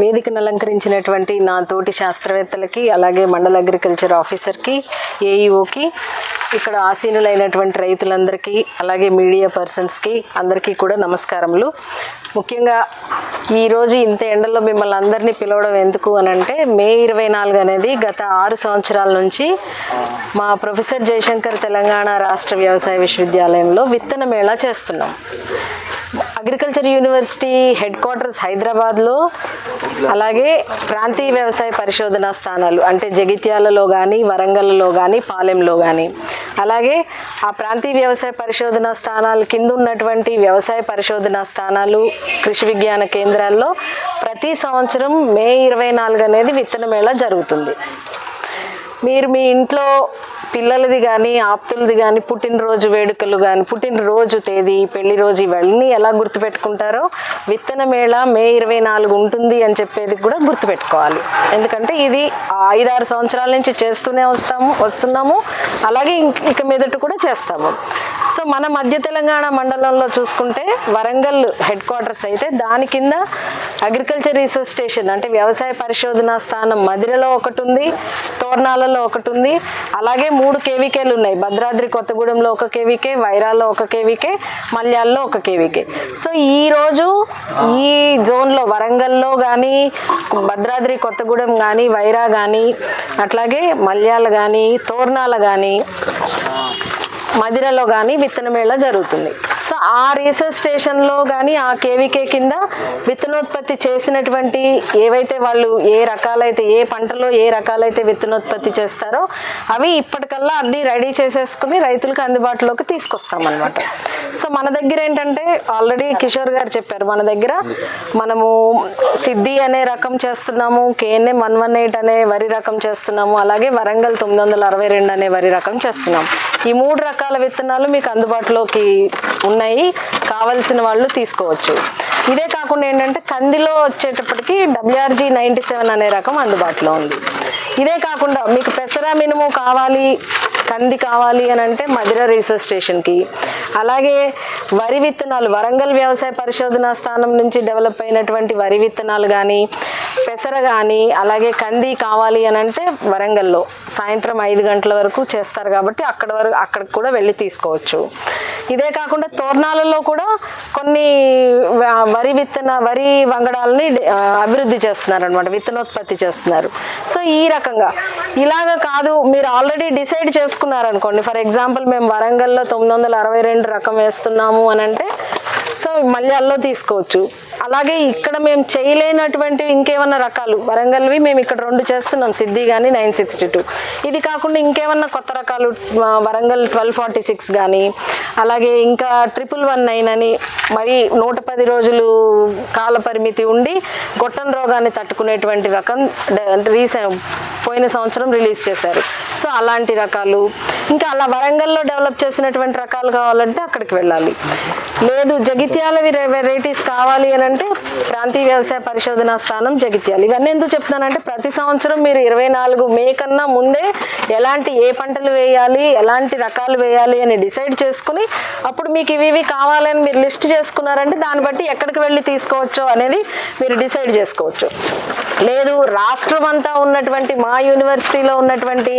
వేదికను అలంకరించినటువంటి నా తోటి శాస్త్రవేత్తలకి అలాగే మండల అగ్రికల్చర్ ఆఫీసర్కి ఏఈఓకి ఇక్కడ ఆసీనులైనటువంటి రైతులందరికీ అలాగే మీడియా పర్సన్స్కి అందరికీ కూడా నమస్కారములు. ముఖ్యంగా ఈరోజు ఇంత ఎండలో మిమ్మల్ని అందరినీ పిలవడం ఎందుకు అని అంటే మే ఇరవై నాలుగు అనేది గత ఆరు సంవత్సరాల నుంచి మా ప్రొఫెసర్ జయశంకర్ తెలంగాణ రాష్ట్ర వ్యవసాయ విశ్వవిద్యాలయంలో విత్తన మేళా చేస్తున్నాం. అగ్రికల్చర్ యూనివర్సిటీ హెడ్ క్వార్టర్స్ హైదరాబాద్లో అలాగే ప్రాంతీయ వ్యవసాయ పరిశోధనా స్థానాలు అంటే జగిత్యాలలో కానీ వరంగల్లో కానీ పాలెంలో కానీ అలాగే ఆ ప్రాంతీయ వ్యవసాయ పరిశోధనా స్థానాల కింద ఉన్నటువంటి వ్యవసాయ పరిశోధనా స్థానాలు కృషి విజ్ఞాన కేంద్రాల్లో ప్రతి సంవత్సరం మే ఇరవై నాలుగు అనేది విత్తన మేళ జరుగుతుంది. మీరు మీ ఇంట్లో పిల్లలది కానీ ఆప్తులది కానీ పుట్టినరోజు వేడుకలు కానీ పుట్టినరోజు తేదీ పెళ్ళి రోజు ఇవన్నీ ఎలా గుర్తుపెట్టుకుంటారో విత్తన మేళ మే ఇరవై నాలుగు ఉంటుంది అని చెప్పేది కూడా గుర్తుపెట్టుకోవాలి. ఎందుకంటే ఇది ఐదారు సంవత్సరాల నుంచి చేస్తూనే వస్తాము వస్తున్నాము. అలాగే ఇంక ఇక మీదట కూడా చేస్తాము. సో మన మధ్య తెలంగాణ మండలంలో చూసుకుంటే వరంగల్ హెడ్ క్వార్టర్స్ అయితే దాని కింద అగ్రికల్చర్ రీసెర్చ్ స్టేషన్ అంటే వ్యవసాయ పరిశోధన స్థానం మదిరలో ఒకటి ఉంది తోర్నాలలో ఒకటి ఉంది. అలాగే మూడు కేవీకేలు ఉన్నాయి. భద్రాద్రి కొత్తగూడెంలో ఒక కేవీకే వైరాల్లో ఒక కేవీకే మల్యాల్లో ఒక కేవీకే. సో ఈ రోజు ఈ జోన్లో వరంగల్లో కానీ భద్రాద్రి కొత్తగూడెం కానీ వైరా కానీ అట్లాగే మల్యాల కానీ తోర్నాల కానీ మదిరలో కానీ విత్తనమేళ జరుగుతుంది. సో ఆ రీసెర్చ్ స్టేషన్లో కానీ ఆ కేవీకే కింద విత్తనోత్పత్తి చేసినటువంటి ఏవైతే వాళ్ళు ఏ రకాలైతే ఏ పంటలో ఏ రకాలైతే విత్తనోత్పత్తి చేస్తారో అవి ఇప్పటికల్లా అన్నీ రెడీ చేసేసుకుని రైతులకు అందుబాటులోకి తీసుకొస్తామన్నమాట. సో మన దగ్గర ఏంటంటే ఆల్రెడీ కిషోర్ గారు చెప్పారు మన దగ్గర మనము సిద్ధి అనే రకం చేస్తున్నాము కేఎన్ఏ వన్ వన్ ఎయిట్ అనే వరి రకం చేస్తున్నాము అలాగే వరంగల్ తొమ్మిది వందల అరవై రెండు అనే వరి రకం చేస్తున్నాం ఈ మూడు రకాల రకాల విత్తనాలు మీకు అందుబాటులోకి ఉన్నాయి. కావలసిన వాళ్ళు తీసుకోవచ్చు. ఇదే కాకుండా ఏంటంటే కందిలో వచ్చేటప్పటికి డబ్ల్యూఆర్జీ నైంటీ సెవెన్ అనే రకం అందుబాటులో ఉంది. ఇదే కాకుండా మీకు పెసరా మినుము కావాలి కంది కావాలి అని అంటే మధిర రీసెర్చ్ స్టేషన్కి అలాగే వరి విత్తనాలు వరంగల్ వ్యవసాయ పరిశోధనా స్థానం నుంచి డెవలప్ అయినటువంటి వరి విత్తనాలు కానీ పెసర కానీ అలాగే కంది కావాలి అని అంటే వరంగల్లో. సాయంత్రం ఐదు గంటల వరకు చేస్తారు కాబట్టి అక్కడ వరకు అక్కడికి కూడా వెళ్ళి తీసుకోవచ్చు. ఇదే కాకుండా తోరణాలలో కూడా కొన్ని వ- వరి విత్తన వరి వంగడాలని అభివృద్ధి చేస్తున్నారు అనమాట విత్తనోత్పత్తి చేస్తున్నారు. సో ఈ రకంగా. ఇలాగ కాదు మీరు ఆల్రెడీ డిసైడ్ చేసుకున్నారు అనుకోండి ఫర్ ఎగ్జాంపుల్ మేము వరంగల్లో తొమ్మిది వందల అరవై రెండు రకం వేస్తున్నాము అని అంటే సో మళ్ళీ అల్లో తీసుకోవచ్చు. అలాగే ఇక్కడ మేము చేయలేనటువంటి ఇంకేమన్నా రకాలు. వరంగల్వి మేము ఇక్కడ రెండు చేస్తున్నాం సిద్ధి కానీ నైన్ సిక్స్టీ టూ. ఇది కాకుండా ఇంకేమన్నా కొత్త రకాలు వరంగల్ ట్వెల్వ్ ఫార్టీ సిక్స్ కానీ అలాగే ఇంకా ట్రిపుల్ వన్ నైన్ అని మరి నూట పది రోజులు కాల పరిమితి ఉండి గొట్టం రోగాన్ని తట్టుకునేటువంటి రకం రీసెంట్ పోయిన సంవత్సరం రిలీజ్ చేశారు. సో అలాంటి రకాలు. ఇంకా అలా వరంగల్లో డెవలప్ చేసినటువంటి రకాలు కావాలంటే అక్కడికి వెళ్ళాలి. లేదు జగిత్యాల వెరైటీస్ కావాలి అని అంటే ప్రాంతీయ వ్యవసాయ పరిశోధన స్థానం జగిత్యాల. ఇవన్నీ ఎందుకు చెప్తున్నానంటే ప్రతి సంవత్సరం మీరు ఇరవై నాలుగు మే కన్నా ముందే ఎలాంటి ఏ పంటలు వేయాలి ఎలాంటి రకాలు వేయాలి అని డిసైడ్ చేసుకుని అప్పుడు మీకు ఇవి ఇవి కావాలని మీరు లిస్ట్ చేసుకున్నారంటే దాన్ని బట్టి ఎక్కడికి వెళ్ళి తీసుకోవచ్చో అనేది మీరు డిసైడ్ చేసుకోవచ్చు. లేదు రాష్ట్రం అంతా ఉన్నటువంటి మా యూనివర్సిటీలో ఉన్నటువంటి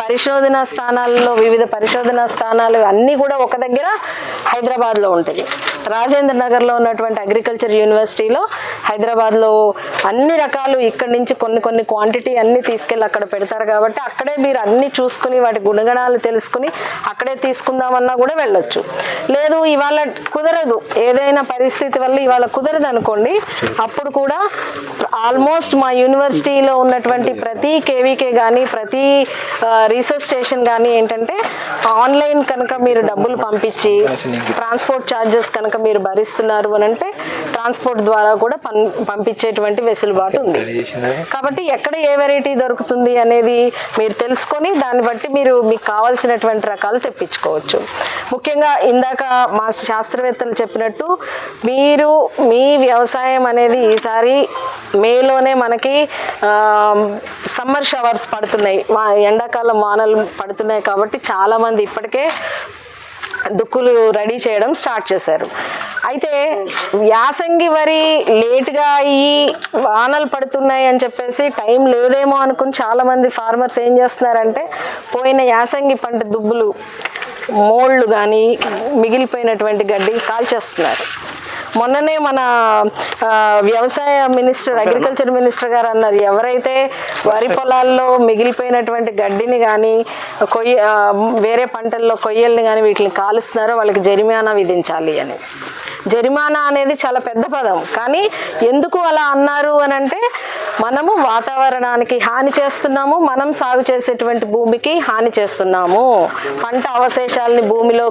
పరిశోధనా స్థానాల్లో వివిధ పరిశోధనా స్థానాలు అన్నీ కూడా ఒక దగ్గర హైదరాబాద్లో ఉంటుంది రాజేంద్ర నగర్లో ఉన్నటువంటి అగ్రికల్చర్ యూనివర్సిటీలో హైదరాబాద్లో అన్ని రకాలు ఇక్కడి నుంచి కొన్ని కొన్ని క్వాంటిటీ అన్నీ తీసుకెళ్ళి అక్కడ పెడతారు కాబట్టి అక్కడే మీరు అన్ని చూసుకుని వాటి గుణగణాలు తెలుసుకుని అక్కడే తీసుకుందామన్నా కూడా వెళ్ళొచ్చు. లేదు ఇవాళ కుదరదు. ఏదైనా పరిస్థితి వల్ల ఇవాళ కుదరదు అనుకోండి. అప్పుడు కూడా ఆల్మోస్ట్ మా యూనివర్సిటీలో ఉన్నటువంటి ప్రతి కేవీకే కానీ ప్రతి రీసెర్చ్ స్టేషన్ కానీ ఏంటంటే ఆన్లైన్ కనుక మీరు డబ్బులు పంపించి ట్రాన్స్పోర్ట్ ఛార్జెస్ కనుక మీరు భరిస్తున్నారు అని అంటే ట్రాన్స్పోర్ట్ ద్వారా కూడా పం- పంపించేటువంటి వెసులుబాటు ఉంది. కాబట్టి ఎక్కడ ఏ వెరైటీ దొరుకుతుంది అనేది మీరు తెలుసుకొని దాన్ని బట్టి మీరు మీకు కావాల్సినటువంటి రకాలు తెప్పించుకోవచ్చు. ముఖ్యంగా ఇందాక మా శాస్త్రవేత్తలు చెప్పినట్టు మీరు మీ వ్యవసాయం అనేది ఈసారి మేలోనే మనకి సమ్మర్ షవర్స్ పడుతున్నాయి. మా ఎండాకాలం వానలు పడుతున్నాయి కాబట్టి చాలామంది ఇప్పటికే దుక్కులు రెడీ చేయడం స్టార్ట్ చేశారు. అయితే యాసంగి వరి లేట్గా అయ్యి వానలు పడుతున్నాయి అని చెప్పేసి టైం లేదేమో అనుకుని చాలామంది ఫార్మర్స్ ఏం చేస్తున్నారంటే పోయిన యాసంగి పంట దుబ్బులు మోళ్ళు కానీ మిగిలిపోయినటువంటి గడ్డి కాల్చేస్తున్నారు. మొన్ననే మన వ్యవసాయ మినిస్టర్ అగ్రికల్చర్ మినిస్టర్ గారు అన్నారు ఎవరైతే వరి పొలాల్లో మిగిలిపోయినటువంటి గడ్డిని కానీ కొయ్య వేరే పంటల్లో కొయ్యల్ని కానీ వీటిని కాలుస్తున్నారో వాళ్ళకి జరిమానా విధించాలి అని. జరిమానా అనేది చాలా పెద్ద పదం. కానీ ఎందుకు అలా అన్నారు అని అంటే మనము వాతావరణానికి హాని చేస్తున్నాము మనం సాగు చేసేటువంటి భూమికి హాని చేస్తున్నాము. పంట అవశేషాలని భూమిలో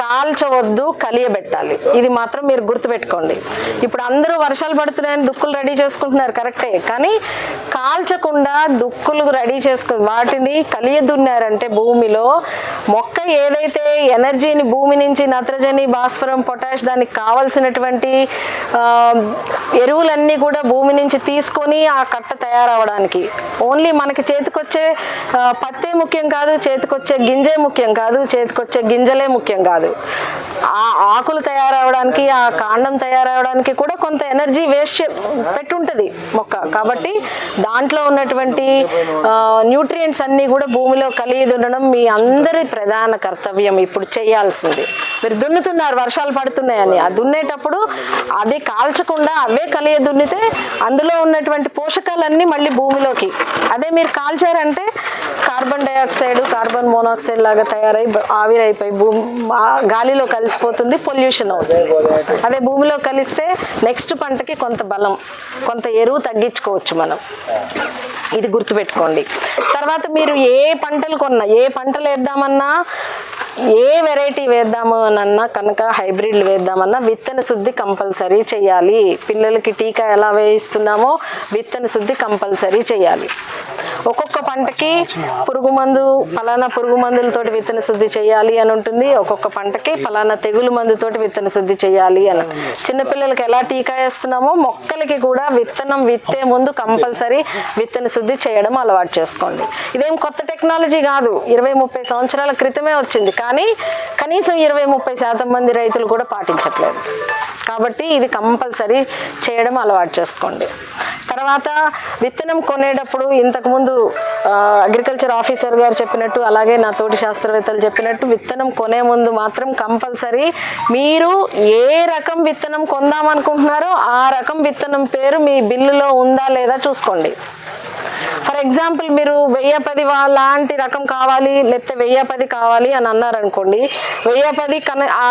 కాల్చవద్దు కలియబెట్టాలి. ఇది మాత్రం మీరు గుర్తుపెట్టుకోండి. ఇప్పుడు అందరూ వర్షాలు పడుతున్నాయని దుక్కులు రెడీ చేసుకుంటున్నారు కరెక్టే. కానీ కాల్చకుండా దుక్కులు రెడీ చేసుకుని వాటిని కలియదున్నారంటే భూమిలో మొక్క ఏదైతే ఎనర్జీని భూమి నుంచి నత్రజని భాస్వరం పొటాష్ దానికి కావలసినటువంటి ఎరువులన్నీ కూడా భూమి నుంచి తీసుకొని ఆ కట్ట తయారవడానికి ఓన్లీ మనకి చేతికొచ్చే పత్తే ముఖ్యం కాదు చేతికొచ్చే గింజే ముఖ్యం కాదు చేతికొచ్చే గింజలే ముఖ్యం కాదు. ఆ ఆకులు తయారవడానికి ఆ కాండం తయారవడానికి కూడా కొంత ఎనర్జీ వేస్ట్ పెట్టుంటుంది మొక్క. కాబట్టి దాంట్లో ఉన్నటువంటి న్యూట్రియంట్స్ అన్నీ కూడా భూమిలో కలిగి ఉండడం మీ అందరి ప్రధాన కర్తవ్యం. ఇప్పుడు చేయాల్సింది. మీరు దున్నుతున్నారు వర్షాలు పడుతున్నాయని. ఆ దున్నేటప్పుడు అది కాల్చకుండా అవే కలియ దున్నితే అందులో ఉన్నటువంటి పోషకాలన్నీ మళ్ళీ భూమిలోకి. అదే మీరు కాల్చారంటే కార్బన్ డైఆక్సైడ్ కార్బన్ మోనాక్సైడ్ లాగా తయారై ఆవిరైపోయి భూమి గాలిలో కలిసిపోతుంది పొల్యూషన్ అవుతుంది. అదే భూమిలో కలిస్తే నెక్స్ట్ పంటకి కొంత బలం కొంత ఎరువు తగ్గించుకోవచ్చు మనం. ఇది గుర్తుపెట్టుకోండి. తర్వాత మీరు ఏ పంటలు కొన్నా ఏ పంటలు వేద్దామన్నా ఏ వెరైటీ వేద్దాము అన్నా కనుక హైబ్రిడ్లు వేద్దామన్నా విత్తన శుద్ధి కంపల్సరీ చేయాలి. పిల్లలకి టీకా ఎలా వేయిస్తున్నామో విత్తన శుద్ధి కంపల్సరీ చేయాలి. ఒక్కొక్క పంటకి పురుగు మందు ఫలానా పురుగు మందులతోటి విత్తన శుద్ధి చేయాలి అని ఉంటుంది. ఒక్కొక్క పంటకి ఫలానా తెగులు మందుతోటి విత్తన శుద్ధి చేయాలి అని. చిన్నపిల్లలకి ఎలా టీకా వేస్తున్నామో మొక్కలకి కూడా విత్తనం విత్తే ముందు కంపల్సరీ విత్తన శుద్ధి చేయడం అలవాటు చేసుకోండి. ఇదేం కొత్త టెక్నాలజీ కాదు. ఇరవై ముప్పై సంవత్సరాల క్రితమే వచ్చింది. కానీ కనీసం ఇరవై ముప్పై శాతం మంది రైతులు కూడా పాటించట్లేదు. కాబట్టి ఇది కంపల్సరీ చేయడం అలవాటు చేసుకోండి. తర్వాత విత్తనం కొనేటప్పుడు ఇంతకుముందు అగ్రికల్చర్ ఆఫీసర్ గారు చెప్పినట్టు అలాగే నా తోటి శాస్త్రవేత్తలు చెప్పినట్టు విత్తనం కొనే ముందు మాత్రం కంపల్సరీ మీరు ఏ రకం విత్తనం కొందాం అనుకుంటున్నారో ఆ రకం విత్తనం పేరు మీ బిల్లులో ఉందా లేదా చూసుకోండి. ఫర్ ఎగ్జాంపుల్ మీరు వెయ్యి పది లాంటి రకం కావాలి లేకపోతే వెయ్యి పది కావాలి అని అన్నారు అనుకోండి వెయ్యి పది కన ఆ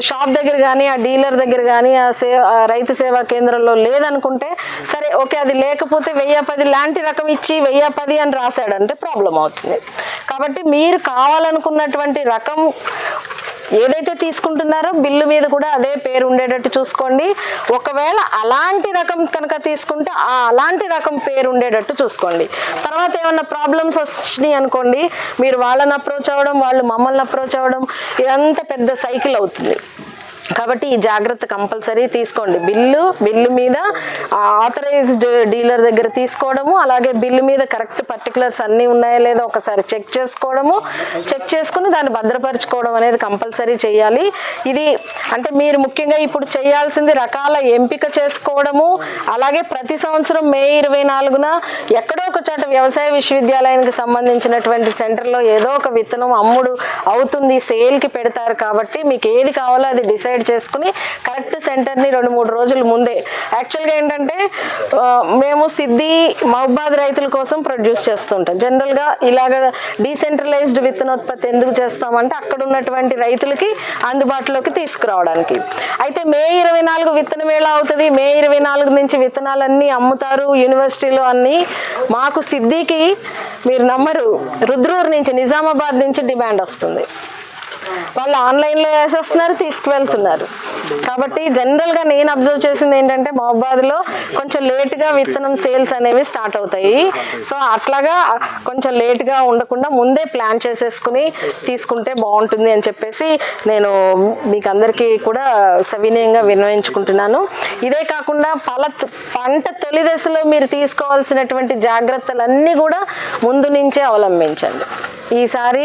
షాప్ దగ్గర కానీ ఆ డీలర్ దగ్గర కానీ ఆ సే ఆ రైతు సేవా కేంద్రంలో లేదనుకుంటే సరే ఓకే అది లేకపోతే వెయ్యి పది లాంటి రకం ఇచ్చి వెయ్యి పది అని రాశాడంటే ప్రాబ్లం అవుతుంది. కాబట్టి మీరు కావాలనుకున్నటువంటి రకం ఏదైతే తీసుకుంటున్నారో బిల్లు మీద కూడా అదే పేరు ఉండేటట్టు చూసుకోండి. ఒకవేళ అలాంటి రకం కనుక తీసుకుంటే ఆ అలాంటి రకం పేరు ఉండేటట్టు చూసుకోండి. తర్వాత ఏమన్నా ప్రాబ్లమ్స్ వచ్చినాయి అనుకోండి మీరు వాళ్ళని అప్రోచ్ అవ్వడం వాళ్ళు మమ్మల్ని అప్రోచ్ అవ్వడం ఇదంతా పెద్ద సైకిల్ అవుతుంది. కాబట్టి ఈ జాగ్రత్త కంపల్సరీ తీసుకోండి. బిల్లు బిల్లు మీద ఆథరైజ్డ్ డీలర్ దగ్గర తీసుకోవడము అలాగే బిల్లు మీద కరెక్ట్ పర్టికులర్స్ అన్నీ ఉన్నాయా లేదా ఒకసారి చెక్ చేసుకోవడము చెక్ చేసుకుని దాన్ని భద్రపరచుకోవడం అనేది కంపల్సరీ చేయాలి. ఇది అంటే మీరు ముఖ్యంగా ఇప్పుడు చేయాల్సింది రకాల ఎంపిక చేసుకోవడము అలాగే ప్రతి సంవత్సరం మే ఇరవై నాలుగున ఎక్కడో ఒక చోట వ్యవసాయ విశ్వవిద్యాలయానికి సంబంధించినటువంటి సెంటర్లో ఏదో ఒక విత్తనం అమ్ముడు అవుతుంది సేల్కి పెడతారు కాబట్టి మీకు ఏది కావాలో అది డిసైడ్ చేసుకుని కరెక్ట్ సెంటర్ని రెండు మూడు రోజుల ముందే. యాక్చువల్గా ఏంటంటే మేము సిద్ధి మహబాద్ రైతుల కోసం ప్రొడ్యూస్ చేస్తుంటాం. జనరల్గా ఇలాగ డీసెంట్రలైజ్డ్ విత్తనోత్పత్తి ఎందుకు చేస్తామంటే అక్కడ ఉన్నటువంటి రైతులకి అందుబాటులోకి తీసుకురావడానికి. అయితే మే ఇరవై నాలుగు విత్తనం ఎలా అవుతుంది? మే ఇరవై నాలుగు నుంచి విత్తనాలన్నీ అమ్ముతారు యూనివర్సిటీలో అన్ని. మాకు సిద్ధికి మీరు నమ్మరు రుద్రూరు నుంచి నిజామాబాద్ నుంచి డిమాండ్ వస్తుంది. వాళ్ళు ఆన్లైన్లో వేసేస్తున్నారు తీసుకువెళ్తున్నారు. కాబట్టి జనరల్గా నేను అబ్జర్వ్ చేసింది ఏంటంటే మహబాద్లో కొంచెం లేట్గా విత్తనం సేల్స్ అనేవి స్టార్ట్ అవుతాయి. సో అట్లాగా కొంచెం లేట్గా ఉండకుండా ముందే ప్లాన్ చేసేసుకుని తీసుకుంటే బాగుంటుంది అని చెప్పేసి నేను మీకు అందరికీ కూడా సవినయంగా వినియోగించుకుంటున్నాను ఇదే కాకుండా పల పంట తొలి దశలో మీరు తీసుకోవాల్సినటువంటి జాగ్రత్తలన్నీ కూడా ముందు నుంచే అవలంబించండి. ఈసారి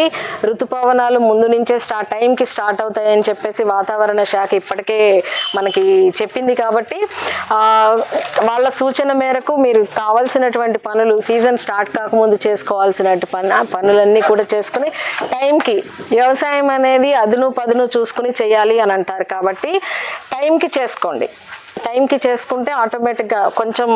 ఋతుపవనాలు ముందు నుంచే స్టార్ట్ టైంకి స్టార్ట్ అవుతాయని చెప్పేసి వాతావరణ శాఖ ఇప్పటికే మనకి చెప్పింది కాబట్టి వాళ్ళ సూచన మేరకు మీరు కావాల్సినటువంటి పనులు సీజన్ స్టార్ట్ కాకముందు చేసుకోవాల్సినటువంటి పని పనులన్నీ కూడా చేసుకుని టైంకి వ్యవసాయం అనేది అదును పదును చూసుకుని చేయాలి అని అంటారు కాబట్టి టైంకి చేసుకోండి. టైంకి చేసుకుంటే ఆటోమేటిక్గా కొంచెం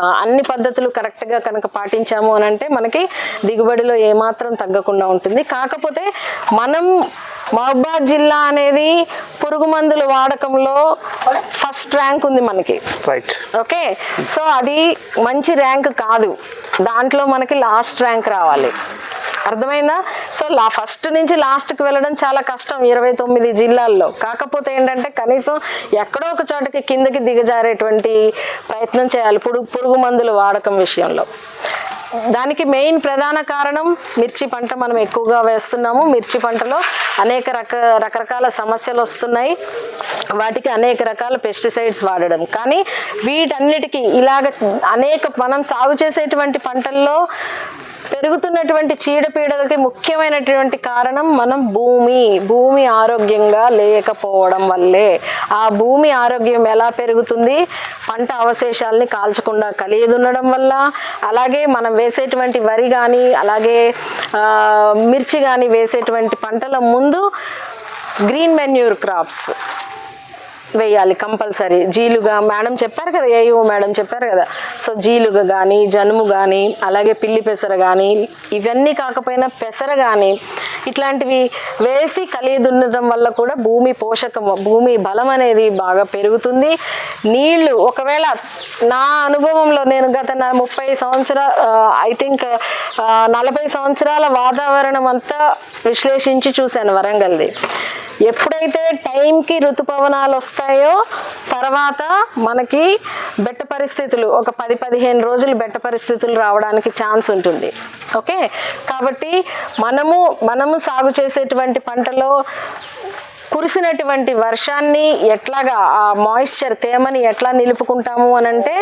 అన్ని పద్ధతులు కరెక్ట్గా కనుక పాటించాము అని అంటే మనకి దిగుబడిలో ఏమాత్రం తగ్గకుండా ఉంటుంది. కాకపోతే మనం మహబాద్ జిల్లా అనేది పురుగు మందుల వాడకంలో ఫస్ట్ ర్యాంక్ ఉంది మనకి. Right okay? సో అది మంచి ర్యాంక్ కాదు. దాంట్లో మనకి లాస్ట్ ర్యాంక్ రావాలి. అర్థమైందా? సో లా ఫస్ట్ నుంచి లాస్ట్కి వెళ్ళడం చాలా కష్టం ఇరవై తొమ్మిది జిల్లాల్లో. కాకపోతే ఏంటంటే కనీసం ఎక్కడో ఒక చోటకి కిందకి దిగజారేటువంటి ప్రయత్నం చేయాలి పురుగు పురుగు మందుల వాడకం విషయంలో. దానికి మెయిన్ ప్రధాన కారణం మిర్చి పంట మనం ఎక్కువగా వేస్తున్నాము. మిర్చి పంటలో అనేక రక రకరకాల సమస్యలు వస్తున్నాయి. వాటికి అనేక రకాల పెస్టిసైడ్స్ వాడడం. కానీ వీటన్నిటికీ ఇలాగ అనేక మనం సాగు చేసేటువంటి పంటల్లో పెరుగుతున్నటువంటి చీడపీడలకి ముఖ్యమైనటువంటి కారణం మనం భూమి. భూమి ఆరోగ్యంగా లేకపోవడం వల్లే. ఆ భూమి ఆరోగ్యం ఎలా పెరుగుతుంది? పంట అవశేషాలని కాల్చకుండా కలిగి ఉండడం వల్ల. అలాగే మనం వేసేటువంటి వరి కానీ అలాగే మిర్చి కానీ వేసేటువంటి పంటల ముందు గ్రీన్ మెన్యూర్ క్రాప్స్. వేయాలి కంపల్సరీ. జీలుగా మేడం చెప్పారు కదా ఏయో మేడం చెప్పారు కదా. సో జీలుగ కానీ జనుము కానీ అలాగే పిల్లి పెసర కానీ ఇవన్నీ కాకపోయినా పెసర కానీ ఇట్లాంటివి వేసి కలిగి దున్నడం వల్ల కూడా భూమి పోషకం భూమి బలం అనేది బాగా పెరుగుతుంది. నీళ్ళు ఒకవేళ నా అనుభవంలో నేను గత నా ముప్పై సంవత్సరాల ఐ థింక్ నలభై సంవత్సరాల వాతావరణం అంతా విశ్లేషించి చూశాను వరంగల్ది. ఎప్పుడైతే టైంకి ఋతుపవనాలు వస్తాయో తర్వాత మనకి బెట్ట పరిస్థితులు ఒక పది పదిహేను రోజులు బెట్ట పరిస్థితులు రావడానికి ఛాన్స్ ఉంటుంది. ఓకే కాబట్టి మనము మనము సాగు చేసేటువంటి పంటలో కురిసినటువంటి వర్షాన్ని ఎట్లాగా ఆ మాయిశ్చర్ తేమని ఎట్లా నిలుపుకుంటాము అని అంటే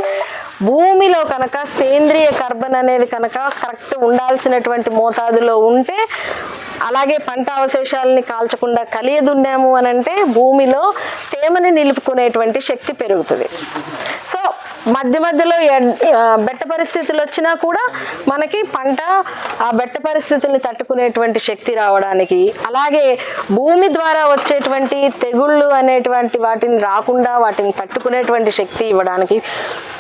భూమిలో కనుక సేంద్రియ కార్బన్ అనేది కనుక కరెక్ట్ ఉండాల్సినటువంటి మోతాదులో ఉంటే అలాగే పంట అవశేషాలని కాల్చకుండా కలియదున్నాము అని అంటే భూమిలో తేమని నిలుపుకునేటువంటి శక్తి పెరుగుతుంది. సో మధ్య మధ్యలో బెట్ట పరిస్థితులు వచ్చినా కూడా మనకి పంట ఆ బెట్ట పరిస్థితుల్ని తట్టుకునేటువంటి శక్తి రావడానికి అలాగే భూమి ద్వారా వచ్చేటువంటి తెగుళ్ళు అనేటువంటి వాటిని రాకుండా వాటిని తట్టుకునేటువంటి శక్తి ఇవ్వడానికి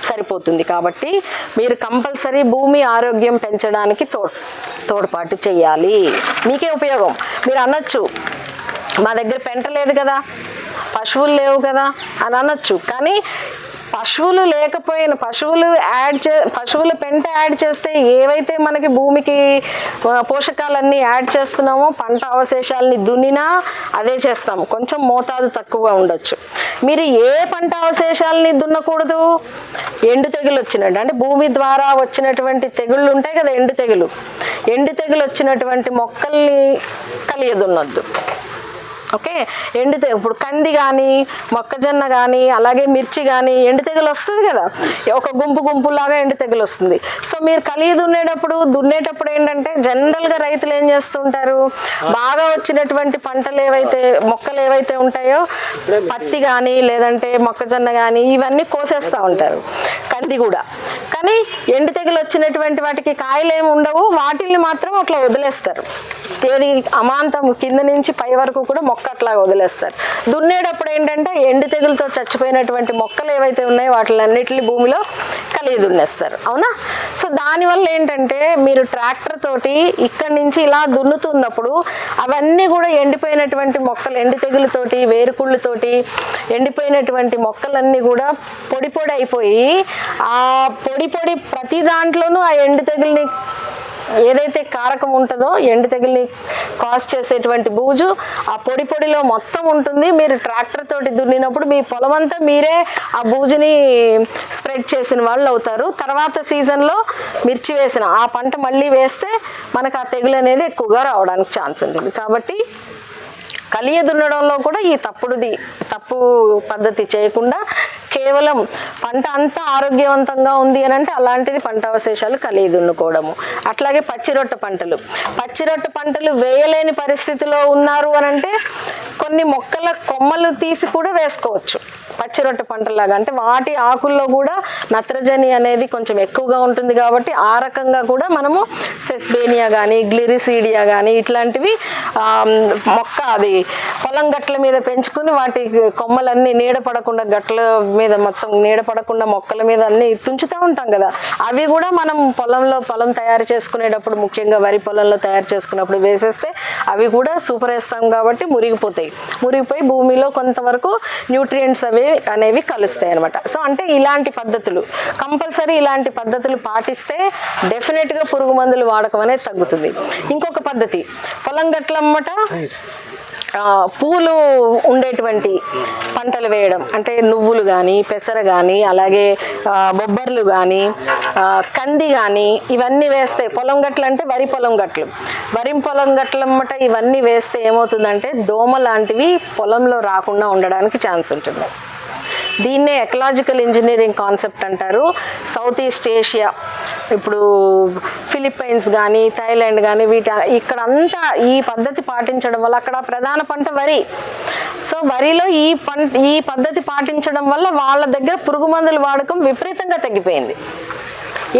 సరిపోతుంది. కాబట్టి మీరు కంపల్సరీ భూమి ఆరోగ్యం పెంచడానికి తో తోడ్పాటు చేయాలి. మీకే ఉపయోగం. మీరు అనొచ్చు మా దగ్గర పెంట లేదు కదా పశువులు లేవు కదా అని అనొచ్చు. కానీ పశువులు లేకపోయిన పశువులు యాడ్ చే పశువుల పెంట యాడ్ చేస్తే ఏవైతే మనకి భూమికి పోషకాలన్నీ యాడ్ చేస్తున్నామో పంట అవశేషాలని దున్నినా అదే చేస్తాము కొంచెం మోతాదు తక్కువగా ఉండొచ్చు. మీరు ఏ పంట అవశేషాలని దున్నకూడదు? ఎండు తెగులు వచ్చినట్టు. అంటే భూమి ద్వారా వచ్చినటువంటి తెగుళ్ళు ఉంటాయి కదా ఎండు తెగులు. ఎండు తెగులు వచ్చినటువంటి మొక్కల్ని కలియదున్నద్దు. ఓకే? ఎండు తెగ ఇప్పుడు కంది కానీ మొక్కజొన్న కానీ అలాగే మిర్చి కానీ ఎండు తెగులు వస్తుంది కదా? ఒక గుంపు గుంపులాగా ఎండు తెగులు వస్తుంది. సో మీరు కలిగి దున్నేటప్పుడు దున్నేటప్పుడు ఏంటంటే జనరల్గా రైతులు ఏం చేస్తుంటారు బాగా వచ్చినటువంటి పంటలు ఏవైతే మొక్కలు ఏవైతే ఉంటాయో పత్తి కానీ లేదంటే మొక్కజొన్న కానీ ఇవన్నీ కోసేస్తూ ఉంటారు. కంది కూడా. కానీ ఎండు తెగులు వచ్చినటువంటి వాటికి కాయలు ఏమి ఉండవు. వాటిల్ని మాత్రం అట్లా వదిలేస్తారు. ఏది అమాంతం కింద నుంచి పై వరకు కూడా మొక్క అట్లా వదిలేస్తారు. దున్నేటప్పుడు ఏంటంటే ఎండు తెగులతో చచ్చిపోయినటువంటి మొక్కలు ఏవైతే ఉన్నాయో వాటిలన్నిటిని భూమిలో కలిగి దున్నేస్తారు. అవునా? సో దానివల్ల ఏంటంటే మీరు ట్రాక్టర్ తోటి ఇక్కడి నుంచి ఇలా దున్నుతున్నప్పుడు అవన్నీ కూడా ఎండిపోయినటువంటి మొక్కలు ఎండు తెగులతోటి వేరుకుళ్ళతోటి ఎండిపోయినటువంటి మొక్కలన్నీ కూడా పొడి పొడి అయిపోయి ఆ పొడి పొడి ప్రతి దాంట్లోనూ ఆ ఎండు తెగుల్ని ఏదైతే కారకం ఉంటుందో ఎండు తెగుల్ని కాస్ చేసేటువంటి బూజు ఆ పొడి పొడిలో మొత్తం ఉంటుంది. మీరు ట్రాక్టర్ తోటి దున్నినప్పుడు మీ పొలం అంతా మీరే ఆ బూజుని స్ప్రెడ్ చేసిన వాళ్ళు అవుతారు. తర్వాత సీజన్లో మిర్చి వేసిన ఆ పంట మళ్ళీ వేస్తే మనకు ఆ తెగులు అనేది ఎక్కువగా రావడానికి ఛాన్స్ ఉంటుంది. కాబట్టి కలియదున్నడంలో కూడా ఈ తప్పుడుది తప్పు పద్ధతి చేయకుండా కేవలం పంట అంతా ఆరోగ్యవంతంగా ఉంది అని అంటే అలాంటిది పంట అవశేషాలు కలిగి దున్నుకోవడము అట్లాగే పచ్చిరొట్ట పంటలు. పచ్చిరొట్ట పంటలు వేయలేని పరిస్థితిలో ఉన్నారు అని అంటే కొన్ని మొక్కల కొమ్మలు తీసి కూడా వేసుకోవచ్చు. పచ్చిరొట్ట పంటలాగా అంటే వాటి ఆకుల్లో కూడా నత్రజని అనేది కొంచెం ఎక్కువగా ఉంటుంది కాబట్టి ఆ రకంగా కూడా మనము సెస్బేనియా కానీ గ్లిరిసీడియా కానీ ఇట్లాంటివి మొక్క అది పొలం గట్ల మీద పెంచుకుని వాటి కొమ్మలన్నీ నీడ పడకుండా గట్ల మీద మొత్తం నీడ పడకుండా మొక్కల మీద అన్ని తుంచుతూ ఉంటాం కదా. అవి కూడా మనం పొలంలో పొలం తయారు చేసుకునేటప్పుడు ముఖ్యంగా వరి పొలంలో తయారు చేసుకున్నప్పుడు వేసేస్తే అవి కూడా సూపర్ వేస్తాం కాబట్టి మురిగిపోతాయి. మురిగిపోయి భూమిలో కొంతవరకు న్యూట్రియంట్స్ అవి అనేవి కలుస్తాయి అనమాట సో అంటే ఇలాంటి పద్ధతులు కంపల్సరీ ఇలాంటి పద్ధతులు పాటిస్తే డెఫినెట్గా పురుగు మందులు వాడకం అనేది తగ్గుతుంది. ఇంకొక పద్ధతి పొలం గట్లమ్మట పూలు ఉండేటువంటి పంటలు వేయడం. అంటే నువ్వులు కానీ పెసర కానీ అలాగే బొబ్బర్లు కానీ కంది కానీ ఇవన్నీ వేస్తే పొలం గట్లు అంటే వరి పొలం గట్లు. వరి పొలం గట్లమ్మట ఇవన్నీ వేస్తే ఏమవుతుందంటే దోమ లాంటివి పొలంలో రాకుండా ఉండడానికి ఛాన్స్ ఉంటుంది. దీన్నే ఎకలాజికల్ ఇంజనీరింగ్ కాన్సెప్ట్ అంటారు. సౌత్ ఈస్ట్ ఏషియా ఇప్పుడు ఫిలిప్పైన్స్ కానీ థాయిలాండ్ కానీ వీటి ఇక్కడ అంతా ఈ పద్ధతి పాటించడం వల్ల అక్కడ ప్రధాన పంట వరి. సో వరిలో ఈ పంట ఈ పద్ధతి పాటించడం వల్ల వాళ్ళ దగ్గర పురుగు మందుల వాడకం విపరీతంగా తగ్గిపోయింది.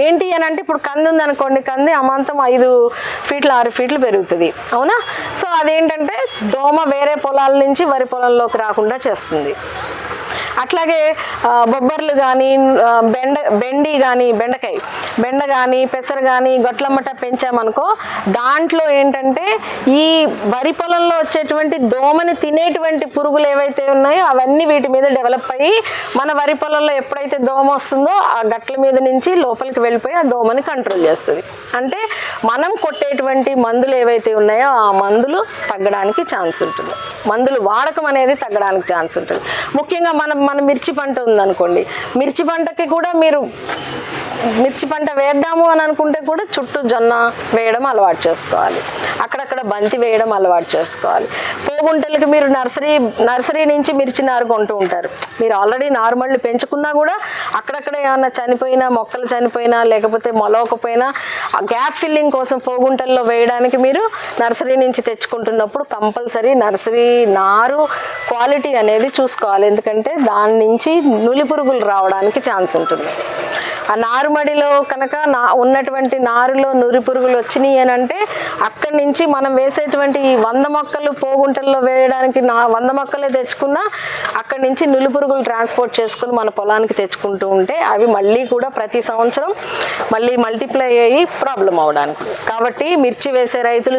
ఏంటి అని అంటే ఇప్పుడు కంది ఉందనుకోండి కంది అమాంతం ఐదు ఫీట్లు ఆరు ఫీట్లు పెరుగుతుంది. అవునా? సో అదేంటంటే దోమ వేరే పొలాల నుంచి వరి పొలంలోకి రాకుండా చేస్తుంది. అట్లాగే బొబ్బర్లు కానీ బెండ బెండి కానీ బెండకాయ బెండ కానీ పెసర కానీ గొట్లమ్మట పెంచామనుకో దాంట్లో ఏంటంటే ఈ వరి పొలంలో వచ్చేటువంటి దోమని తినేటువంటి పురుగులు ఏవైతే ఉన్నాయో అవన్నీ వీటి మీద డెవలప్ అయ్యి మన వరి పొలంలో ఎప్పుడైతే దోమ వస్తుందో ఆ గట్ల మీద నుంచి లోపలికి వెళ్ళిపోయి ఆ దోమని కంట్రోల్ చేస్తుంది. అంటే మనం కొట్టేటువంటి మందులు ఏవైతే ఉన్నాయో ఆ మందులు తగ్గడానికి ఛాన్స్ ఉంటుంది. మందులు వాడకం అనేది తగ్గడానికి ఛాన్స్ ఉంటుంది. ముఖ్యంగా మనం మన మిర్చి పంట ఉందనుకోండి. మిర్చి పంటకి కూడా మీరు మిర్చి పంట వేద్దాము అని అనుకుంటే కూడా చుట్టూ జొన్న వేయడం అలవాటు చేసుకోవాలి. అక్కడక్కడ బంతి వేయడం అలవాటు చేసుకోవాలి. పోగుంటలకి మీరు నర్సరీ నర్సరీ నుంచి మిర్చి నారు కొంటూ ఉంటారు. మీరు ఆల్రెడీ నార్మల్ పెంచుకున్నా కూడా అక్కడక్కడ ఏమన్నా చనిపోయినా మొక్కలు చనిపోయినా లేకపోతే మొలవకపోయినా ఆ గ్యాప్ ఫిల్లింగ్ కోసం పోగుంటల్లో వేయడానికి మీరు నర్సరీ నుంచి తెచ్చుకుంటున్నప్పుడు కంపల్సరీ నర్సరీ నారు క్వాలిటీ అనేది చూసుకోవాలి. ఎందుకంటే దాని నుంచి నులి పురుగులు రావడానికి ఛాన్స్ ఉంటుంది. ఆ నారుమడిలో కనుక నా ఉన్నటువంటి నారులో నురి పురుగులు వచ్చినాయి అని అంటే అక్కడి నుంచి మనం వేసేటువంటి ఈ వంద మొక్కలు పోగుంటల్లో వేయడానికి నా వంద మొక్కలే తెచ్చుకున్నా అక్కడి నుంచి నులి పురుగులు ట్రాన్స్పోర్ట్ చేసుకుని మన పొలానికి తెచ్చుకుంటూ ఉంటే అవి మళ్ళీ కూడా ప్రతి సంవత్సరం మళ్ళీ మల్టిప్లై అయ్యి ప్రాబ్లం అవడానికి. కాబట్టి మిర్చి వేసే రైతులు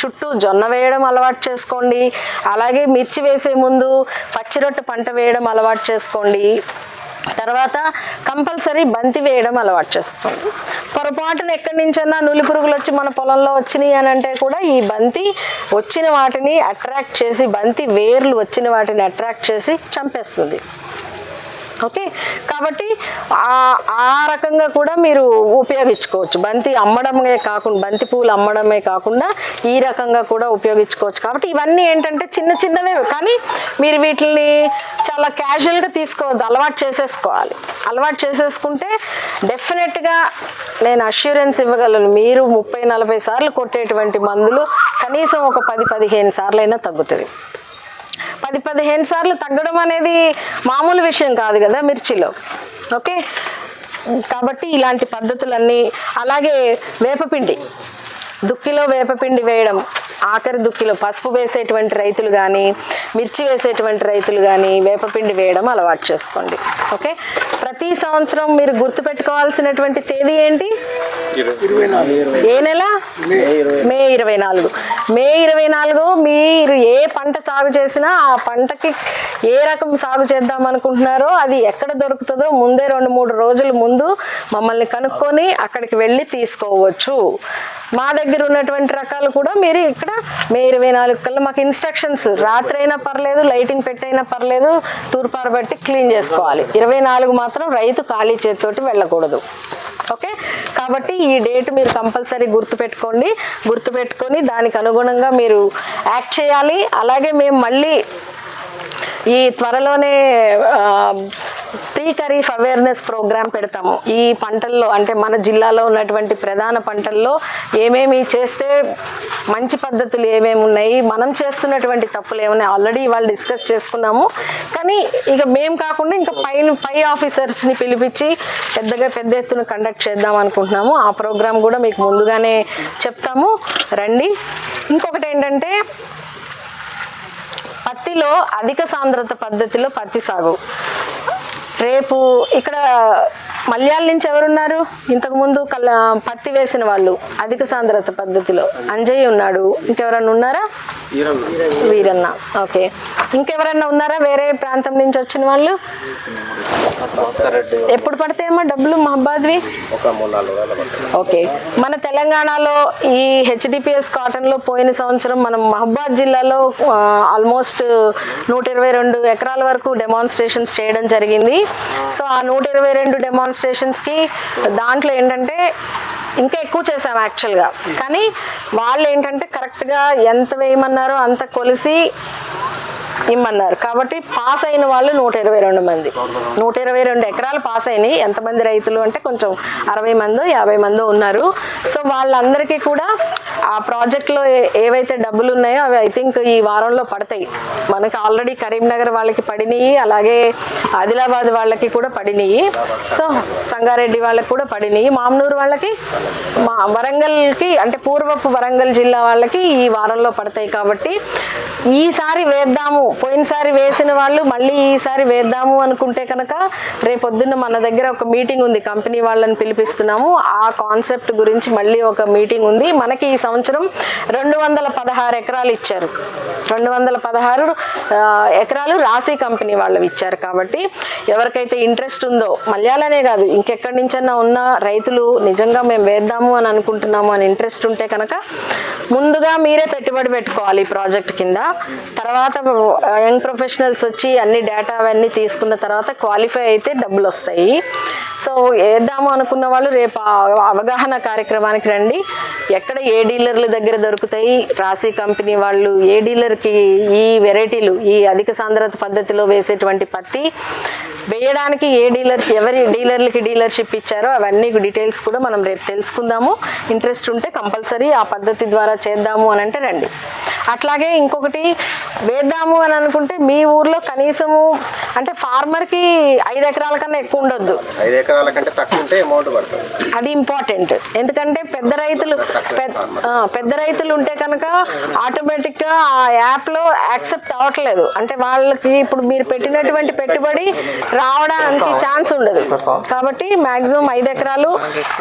చుట్టూ జొన్న వేయడం అలవాటు చేసుకోండి. అలాగే మిర్చి వేసే ముందు పచ్చిరొట్ట పంట వేయడం అలవాటు చేసుకోండి. తర్వాత కంపల్సరీ బంతి వేయడం అలవాటు చేసుకోండి. పొరపాటున ఎక్కడి నుంచైనా నులి పురుగులు వచ్చి మన పొలంలో వచ్చినాయి అని అంటే కూడా ఈ బంతి వచ్చిన వాటిని అట్రాక్ట్ చేసి బంతి వేర్లు వచ్చిన వాటిని అట్రాక్ట్ చేసి చంపేస్తుంది. ఓకే? కాబట్టి ఆ రకంగా కూడా మీరు ఉపయోగించుకోవచ్చు. బంతి అమ్మడమే కాకుండా బంతి పూలు అమ్మడమే కాకుండా ఈ రకంగా కూడా ఉపయోగించుకోవచ్చు. కాబట్టి ఇవన్నీ ఏంటంటే చిన్న చిన్నవే. కానీ మీరు వీటిని చాలా క్యాజువల్గా తీసుకోవద్దు. అలవాటు చేసేసుకోవాలి. అలవాటు చేసేసుకుంటే డెఫినెట్గా నేను అష్యూరెన్స్ ఇవ్వగలను. మీరు ముప్పై నలభై సార్లు కొట్టేటువంటి మందులు కనీసం ఒక పది పదిహేను సార్లు అయినా తగ్గుతుంది. పది పదిహేను సార్లు తగ్గడం అనేది మామూలు విషయం కాదు కదా మిర్చిలో. ఓకే? కాబట్టి ఇలాంటి పద్ధతులన్నీ అలాగే వేపపిండి. దుక్కిలో వేపపిండి వేయడం ఆఖరి దుక్కిలో పసుపు వేసేటువంటి రైతులు కానీ మిర్చి వేసేటువంటి రైతులు కానీ వేపపిండి వేయడం అలవాటు చేసుకోండి. ఓకే? ప్రతి సంవత్సరం మీరు గుర్తుపెట్టుకోవాల్సినటువంటి తేదీ ఏంటి? ఏ నెల? మే ఇరవై నాలుగు. మే ఇరవై నాలుగు మీరు ఏ పంట సాగు చేసినా ఆ పంటకి ఏ రకం సాగు చేద్దాం అనుకుంటున్నారో అది ఎక్కడ దొరుకుతుందో ముందే రెండు మూడు రోజుల ముందు మమ్మల్ని కనుక్కొని అక్కడికి వెళ్ళి తీసుకోవచ్చు. మా దగ్గర ఉన్నటువంటి రకాలు కూడా మీరు ఇక్కడ మే ఇరవై నాలుగు కల్లా మాకు ఇన్స్ట్రక్షన్స్ రాత్రైనా పర్లేదు లైటింగ్ పెట్టైనా పర్లేదు తూర్పారు బట్టి క్లీన్ చేసుకోవాలి. ఇరవై నాలుగు మాత్రం రైతు ఖాళీ చేతితోటి వెళ్ళకూడదు. ఓకే? కాబట్టి ఈ డేట్ మీరు కంపల్సరీ గుర్తుపెట్టుకోండి. గుర్తుపెట్టుకొని దానికి అనుగుణంగా మీరు యాక్ట్ చేయాలి. అలాగే మేము మళ్ళీ ఈ త్వరలోనే ప్రీ ఖరీఫ్ అవేర్నెస్ ప్రోగ్రామ్ పెడతాము. ఈ పంటల్లో అంటే మన జిల్లాలో ఉన్నటువంటి ప్రధాన పంటల్లో ఏమేమి చేస్తే మంచి పద్ధతులు ఏమేమి ఉన్నాయి మనం చేస్తున్నటువంటి తప్పులు ఏమున్నాయి ఆల్రెడీ వాళ్ళు డిస్కస్ చేసుకున్నాము. కానీ ఇక మేము కాకుండా ఇంకా పైన పై ఆఫీసర్స్ని పిలిపించి పెద్దగా పెద్ద ఎత్తున కండక్ట్ చేద్దాం అనుకుంటున్నాము. ఆ ప్రోగ్రామ్ కూడా మీకు ముందుగానే చెప్తాము. రండి. ఇంకొకటి ఏంటంటే పత్తిలో అధిక సాంద్రత పద్ధతిలో పత్తి సాగు. రేపు ఇక్కడ మల్యాల నుంచి ఎవరున్నారు? ఇంతకుముందు కల్ పత్తి వేసిన వాళ్ళు అధిక సాంద్రత పద్ధతిలో. అంజయ్య ఉన్నాడు. ఇంకెవరన్నా ఉన్నారా? వీరన్న. ఓకే. ఇంకెవరన్నా ఉన్నారా? వేరే ప్రాంతం నుంచి వచ్చిన వాళ్ళు? ఎప్పుడు పడతాయేమో డబ్బులు మహబాద్వి ఓకే. మన తెలంగాణలో ఈ హెచ్డిపిఎస్ కాటన్లో పోయిన సంవత్సరం మనం మహబాద్ జిల్లాలో ఆల్మోస్ట్ నూట ఇరవై రెండు ఎకరాల వరకు డెమాన్స్ట్రేషన్స్ చేయడం జరిగింది. సో ఆ నూట ఇరవై రెండు డెమాన్స్ట్రేషన్స్కి దాంట్లో ఏంటంటే ఇంకా ఎక్కువ చేసాం యాక్చువల్గా. కానీ వాళ్ళు ఏంటంటే కరెక్ట్గా ఎంత వేయమన్నారో అంత కొలిసి ఇమ్మన్నారు. కాబట్టి పాస్ అయిన వాళ్ళు నూట ఇరవై రెండు మంది. నూట ఇరవై రెండు ఎకరాలు పాస్ అయినాయి. ఎంతమంది రైతులు అంటే కొంచెం అరవై మందో యాభై మందో ఉన్నారు. సో వాళ్ళందరికీ కూడా ఆ ప్రాజెక్ట్లో ఏవైతే డబ్బులు ఉన్నాయో అవి ఐ థింక్ ఈ వారంలో పడతాయి. మనకి ఆల్రెడీ కరీంనగర్ వాళ్ళకి పడినాయి అలాగే ఆదిలాబాద్ వాళ్ళకి కూడా పడినాయి సో సంగారెడ్డి వాళ్ళకి కూడా పడినాయి. మామనూరు వాళ్ళకి మా వరంగల్కి అంటే పూర్వపు వరంగల్ జిల్లా వాళ్ళకి ఈ వారంలో పడతాయి కాబట్టి ఈసారి వేద్దాము. పోయినసారి వేసిన వాళ్ళు మళ్ళీ ఈసారి వేద్దాము అనుకుంటే కనుక రేపొద్దున్న మన దగ్గర ఒక మీటింగ్ ఉంది. కంపెనీ వాళ్ళని పిలిపిస్తున్నాము. ఆ కాన్సెప్ట్ గురించి మళ్ళీ ఒక మీటింగ్ ఉంది. మనకి ఈ సంవత్సరం రెండు వందల పదహారు ఎకరాలు ఇచ్చారు. రెండు వందల పదహారు ఎకరాలు రాశి కంపెనీ వాళ్ళు ఇచ్చారు కాబట్టి ఎవరికైతే ఇంట్రెస్ట్ ఉందో మలయాళనే కాదు ఇంకెక్కడి నుంచైనా ఉన్న రైతులు నిజంగా మేము వేద్దాము అని అనుకుంటున్నాము అని ఇంట్రెస్ట్ ఉంటే కనుక ముందుగా మీరే పెట్టుబడి పెట్టుకోవాలి ఈ ప్రాజెక్ట్ కింద. తర్వాత యంగ్ ప్రొఫెషనల్స్ వచ్చి అన్ని డేటా అవన్నీ తీసుకున్న తర్వాత క్వాలిఫై అయితే డబ్బులు వస్తాయి సో వేద్దాము అనుకున్న వాళ్ళు రేపు అవగాహన కార్యక్రమానికి రండి. ఎక్కడ ఏ డీలర్ల దగ్గర దొరుకుతాయి. రాశి కంపెనీ వాళ్ళు ఏ డీలర్కి ఈ వెరైటీలు ఈ అధిక సాంద్రత పద్ధతిలో వేసేటువంటి పత్తి వేయడానికి ఏ డీలర్ ఎవరి డీలర్లకి డీలర్షిప్ ఇచ్చారో అవన్నీ డీటెయిల్స్ కూడా మనం రేపు తెలుసుకుందాము. ఇంట్రెస్ట్ ఉంటే కంపల్సరీ ఆ పద్ధతి ద్వారా చేద్దాము అని అంటే రండి. అట్లాగే ఇంకొకటి వేద్దాము అని అనుకుంటే మీ ఊర్లో కనీసము అంటే ఫార్మర్కి ఐదు ఎకరాల కన్నా ఎక్కువ ఉండొద్దు. ఐదు ఎకరాల కంటే తక్కువ ఉంటే అమౌంట్ పడుతుంది. అది ఇంపార్టెంట్. ఎందుకంటే పెద్ద రైతులు పెద్ద రైతులు ఉంటే కనుక ఆటోమేటిక్గా ఆ యాప్లో యాక్సెప్ట్ అవ్వట్లేదు. అంటే వాళ్ళకి ఇప్పుడు మీరు పెట్టినటువంటి పెట్టుబడి రావడానికి ఛాన్స్ ఉండదు. కాబట్టి మాక్సిమం ఐదు ఎకరాలు.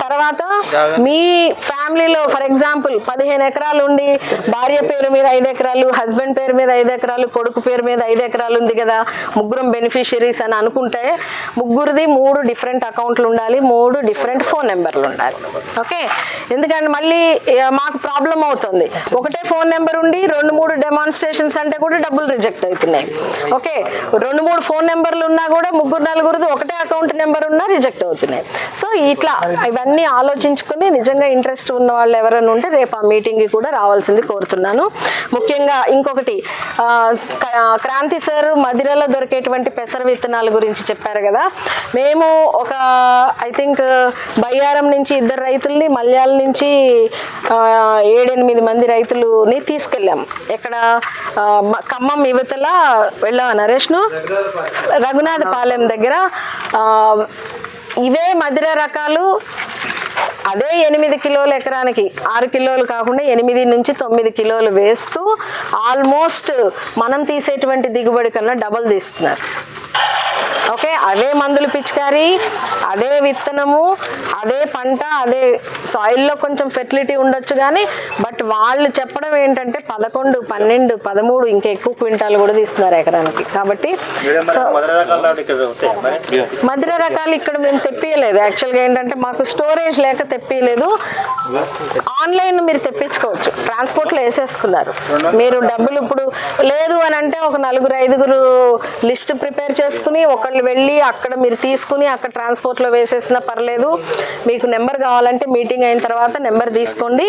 తర్వాత మీ ఫ్యామిలీలో ఫర్ ఎగ్జాంపుల్ పదిహేను ఎకరాలు ఉండి భార్య పేరు మీద ఐదు ఎకరాలు హస్బెండ్ పేరు మీద ఐదు ఎకరాలు కొడుకు పేరు మీద ఐదు ఎకరాలు ఉంది కదా ముగ్గురం బెనిఫిషియరీస్ అని అనుకుంటే ముగ్గురిది మూడు డిఫరెంట్ అకౌంట్లు ఉండాలి మూడు డిఫరెంట్ ఫోన్ నెంబర్లు ఉండాలి ఓకే ఎందుకంటే మళ్ళీ మాకు మాకు ప్రాబ్లం అవుతుంది. ఒకటే ఫోన్ నెంబర్ ఉండి రెండు మూడు డెమాన్స్ట్రేషన్స్ అంటే కూడా డబ్బులు రిజెక్ట్ అవుతున్నాయి ఓకే? రెండు మూడు ఫోన్ నెంబర్లు ఉన్నా కూడా ముగ్గురు నలుగురిది ఒకటే అకౌంట్ నెంబర్ ఉన్నా రిజెక్ట్ అవుతున్నాయి. సో ఇట్లా ఇవన్నీ ఆలోచించుకుని నిజంగా ఇంట్రెస్ట్ ఉన్న వాళ్ళు ఎవరైనా ఉంటే రేపు ఆ మీటింగ్కి కూడా రావాల్సింది కోరుతున్నాను. ముఖ్యంగా ఇంకొకటి క్రాంతి సార్ మదిరలో దొరికేటువంటి పెసర విత్తనాల గురించి చెప్పారు కదా. మేము ఒక ఐ థింక్ బయ్యారం నుంచి ఇద్దరు రైతుల్ని మల్యాల నుంచి ఆ, ఏడెనిమిది మంది రైతులని తీసుకెళ్ళాం. ఎక్కడ ఖమ్మం యువతల వెళ్ళావా నరేష్ను? రఘునాథపాలెం దగ్గర. ఇవే మధుర రకాలు. అదే ఎనిమిది కిలోల ఎకరానికి ఆరు కిలోలు కాకుండా ఎనిమిది నుంచి తొమ్మిది కిలోలు వేస్తూ ఆల్మోస్ట్ మనం తీసేటువంటి దిగుబడి కన్నా డబల్ తీస్తున్నారు. ఓకే? అవే మందులు పిచికారి అదే విత్తనము అదే పంట అదే సాయిల్లో కొంచెం ఫెర్టిలిటీ ఉండొచ్చు కానీ బట్ వాళ్ళు చెప్పడం ఏంటంటే పదకొండు పన్నెండు పదమూడు ఇంకా ఎక్కువ క్వింటాలు కూడా తీస్తున్నారు ఎకరానికి. కాబట్టి సో మధుర రకాలు ఇక్కడ మేము తెప్పియలేదు. యాక్చువల్గా ఏంటంటే మాకు స్టోరేజ్ లేక తెప్పియలేదు. ఆన్లైన్ మీరు తెప్పించుకోవచ్చు. ట్రాన్స్పోర్ట్లో వేసేస్తున్నారు. మీరు డబ్బులు ఇప్పుడు లేదు అని అంటే ఒక నలుగురు ఐదుగురు లిస్ట్ ప్రిపేర్ చేసుకుని ఒకళ్ళు వెళ్ళి అక్కడ మీరు తీసుకుని అక్కడ ట్రాన్స్పోర్ట్లో వేసేసినా పర్లేదు. మీకు నెంబర్ కావాలంటే మీటింగ్ అయిన తర్వాత నెంబర్ తీసుకోండి.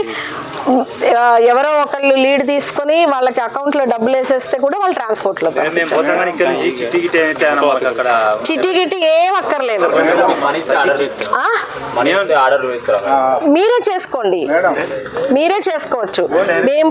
ఎవరో ఒకళ్ళు లీడ్ తీసుకొని వాళ్ళకి అకౌంట్లో డబ్బులు వేసేస్తే కూడా వాళ్ళు ట్రాన్స్పోర్ట్లో చిట్టి గిట్టి ఏం అక్కర్లేదు. ఆ? మనీ ఆర్డర్ వేస్తారా మీరే చేసుకోండి. మీరే చేసుకోవచ్చు. మేము